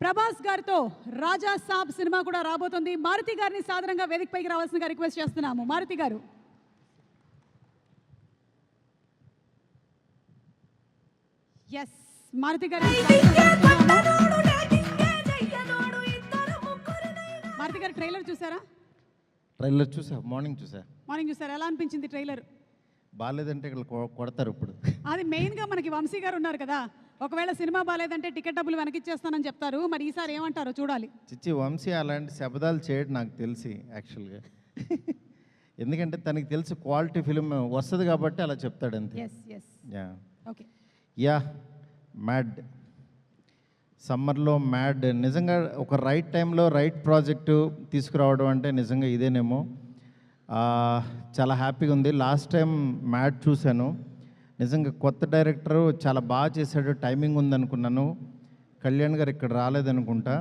ప్రభాస్ గారితో రాజా సాబ్ సినిమా కూడా రాబోతుంది. మారుతి గారిని సాధారణంగా వేదిక పైకి రావాల్సిందిగా రిక్వెస్ట్ చేస్తున్నాము. మారుతి గారు. ఎస్ మారుతి గారు. మారుతి గారు ట్రైలర్ చూసారా? ట్రైలర్ చూసా మార్నింగ్ చూసా. మార్నింగ్ చూసారా? ఎలా అనిపించింది ట్రైలర్? బాగాలేదంటే ఇక్కడ కొడతారు ఇప్పుడు. అది మెయిన్గా మనకి వంశీ గారు ఉన్నారు కదా. ఒకవేళ సినిమా బాగాలేదంటే టికెట్ డబ్బులు వెనకిచ్చేస్తానని చెప్తారు. మరి ఈసారి ఏమంటారో చూడాలి. చిచ్చి వంశీ అలాంటి శబ్దాలు చేయడం నాకు తెలిసి యాక్చువల్గా ఎందుకంటే తనకి తెలిసి క్వాలిటీ ఫిలిం వస్తుంది కాబట్టి అలా చెప్తాడు అంతే. యా ఓకే యా మ్యాడ్ సమ్మర్లో మ్యాడ్ నిజంగా ఒక రైట్ టైంలో రైట్ ప్రాజెక్టు తీసుకురావడం అంటే నిజంగా ఇదేనేమో. ఆ, చాలా హ్యాపీగా ఉంది. లాస్ట్ టైం మ్యాడ్ చూశాను. నిజంగా కొత్త డైరెక్టరు చాలా బాగా చేశాడు టైమింగ్ ఉందనుకున్నాను. కళ్యాణ్ గారు ఇక్కడ రాలేదనుకుంటా.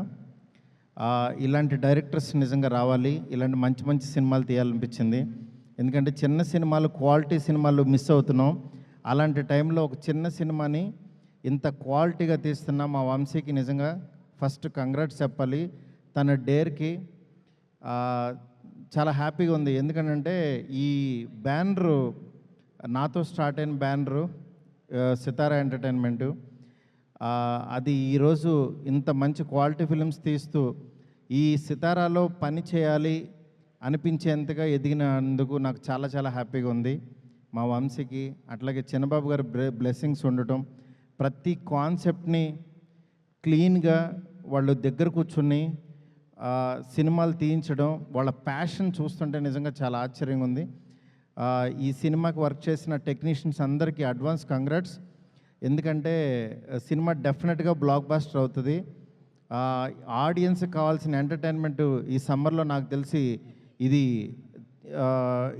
ఇలాంటి డైరెక్టర్స్ నిజంగా రావాలి ఇలాంటి మంచి మంచి సినిమాలు తీయాలనిపించింది. ఎందుకంటే చిన్న సినిమాలు క్వాలిటీ సినిమాలు మిస్ అవుతున్నాం. అలాంటి టైంలో ఒక చిన్న సినిమాని ఇంత క్వాలిటీగా తీస్తున్న మా వంశీకి నిజంగా ఫస్ట్ కంగ్రాట్స్ చెప్పాలి. తన డేర్కి చాలా హ్యాపీగా ఉంది. ఎందుకంటే ఈ బ్యానరు నాతో స్టార్ట్ అయిన బ్యానరు సితారా ఎంటర్టైన్మెంటు. అది ఈరోజు ఇంత మంచి క్వాలిటీ ఫిలిమ్స్ తీస్తూ ఈ సితారాలో పని చేయాలి అనిపించేంతగా ఎదిగినందుకు నాకు చాలా చాలా హ్యాపీగా ఉంది. మా వంశీకి అట్లాగే చిన్నబాబు గారి బ్లెస్సింగ్స్ ఉండటం ప్రతి కాన్సెప్ట్ని క్లీన్గా వాళ్ళు దగ్గర కూర్చుని సినిమాలు తీయించడం వాళ్ళ ప్యాషన్ చూస్తుంటే నిజంగా చాలా ఆశ్చర్యంగా ఉంది. ఈ సినిమాకి వర్క్ చేసిన టెక్నీషియన్స్ అందరికీ అడ్వాన్స్ కంగ్రాట్స్. ఎందుకంటే సినిమా డెఫినెట్గా బ్లాక్ బాస్టర్ అవుతుంది. ఆడియన్స్కి కావాల్సిన ఎంటర్టైన్మెంట్ ఈ సమ్మర్లో నాకు తెలిసి ఇది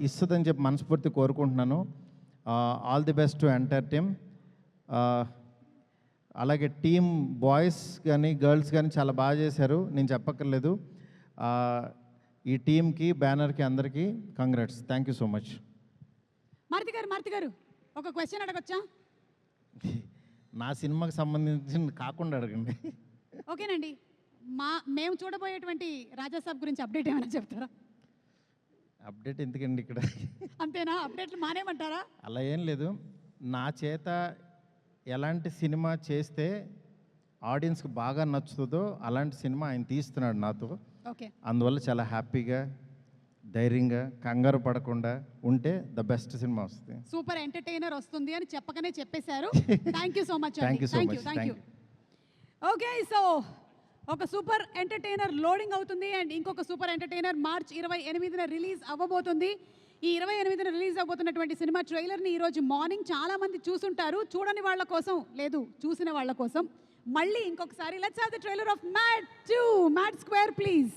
ఇస్తుందని చెప్పి మనస్ఫూర్తి కోరుకుంటున్నాను. All the best to entire team. అలాగే టీమ్ బాయ్స్ కానీ గర్ల్స్ కానీ చాలా బాగా చేశారు. నేను చెప్పక్కర్లేదు. ఈ టీంకి బ్యానర్కి అందరికీ congrats thank you so much Maruthi గారు మారుతి గారు ఒక క్వశ్చన్ అడగొచ్చా? నా సినిమాకి సంబంధించిన కాకుండా అడగండి. ఓకేనండి. మా మేము చూడబోయేటువంటి రాజాసాబ్ గురించి అప్డేట్ ఏమైనా చెప్తారా? అప్డేట్ ఎందుకండి ఇక్కడ? అంతేనా? అప్డేట్లు మానేమంటారా అలా ఏం లేదు. నా చేత ఎలాంటి సినిమా చేస్తే ఆడియన్స్కి బాగా నచ్చుతుందో అలాంటి సినిమా ఆయన తీస్తున్నాడు నాతో. ఓకే. అందువల్ల చాలా హ్యాపీగా ధైర్యంగా కంగారు పడకుండా ఉంటే ద బెస్ట్ సినిమా వస్తుంది. సూపర్ ఎంటర్టైనర్ వస్తుంది అని చెప్పకనే చెప్పేశారు. Thank you so much thank you much. Thank you okay so ఒక సూపర్ ఎంటర్టైనర్ లోడింగ్ అవుతుంది అండ్ ఇంకొక సూపర్ ఎంటర్టైనర్ మార్చ్ ఇరవై ఎనిమిదిన రిలీజ్ అవ్వబోతుంది. ఈ ఇరవై ఎనిమిదిన రిలీజ్ అవబోతున్నటువంటి సినిమా ట్రైలర్ని ఈరోజు మార్నింగ్ చాలామంది చూసుంటారు. చూడని వాళ్ళ కోసం లేదు చూసిన వాళ్ళ కోసం. మళ్ళీ ఇంకొకసారి let's have the trailer of mad two mad square please